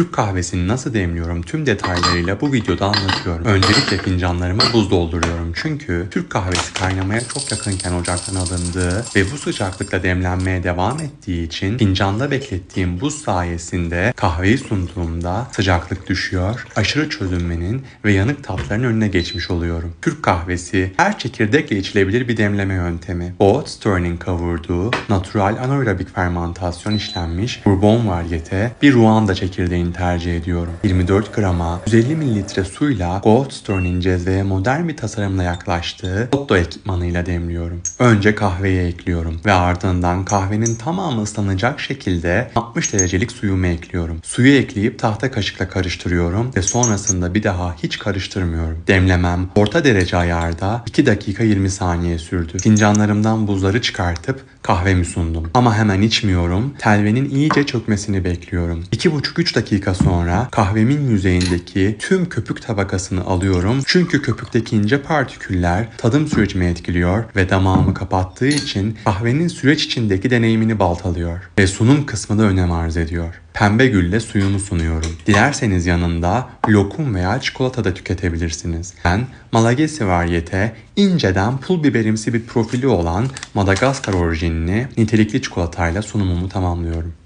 Türk kahvesini nasıl demliyorum tüm detaylarıyla bu videoda anlatıyorum. Öncelikle fincanlarıma buz dolduruyorum. Çünkü Türk kahvesi kaynamaya çok yakınken ocaktan alındığı ve bu sıcaklıkla demlenmeye devam ettiği için fincanda beklettiğim buz sayesinde kahveyi sunduğumda sıcaklık düşüyor, aşırı çözünmenin ve yanık tatların önüne geçmiş oluyorum. Türk kahvesi her çekirdekle içilebilir bir demleme yöntemi. Oat Stirring'in kavurduğu natural anaerobik fermantasyon işlenmiş bourbon varyete bir Ruanda çekirdeğini tercih ediyorum. 24 grama 150 mililitre suyla Gold Stone'in cezveye modern bir tasarımla yaklaştığı Otto ekipmanıyla demliyorum. Önce kahveyi ekliyorum ve ardından kahvenin tamamı ıslanacak şekilde 60 derecelik suyumu ekliyorum. Suyu ekleyip tahta kaşıkla karıştırıyorum ve sonrasında bir daha hiç karıştırmıyorum. Demlemem orta derece ayarda 2 dakika 20 saniye sürdü. Fincanlarımdan buzları çıkartıp kahvemi sundum. Ama hemen içmiyorum. Telvenin iyice çökmesini bekliyorum. 2,5-3 dakika sonra kahvemin yüzeyindeki tüm köpük tabakasını alıyorum. Çünkü köpükteki ince partiküller tadım sürecimi etkiliyor ve damağımı kapattığı için kahvenin süreç içindeki deneyimini baltalıyor. Ve sunum kısmı da önem arz ediyor. Pembe gülle suyunu sunuyorum. Dilerseniz yanında lokum veya çikolata da tüketebilirsiniz. Ben Malagesi varyete inceden pul biberimsi bir profili olan Madagaskar orijinli nitelikli çikolatayla sunumumu tamamlıyorum.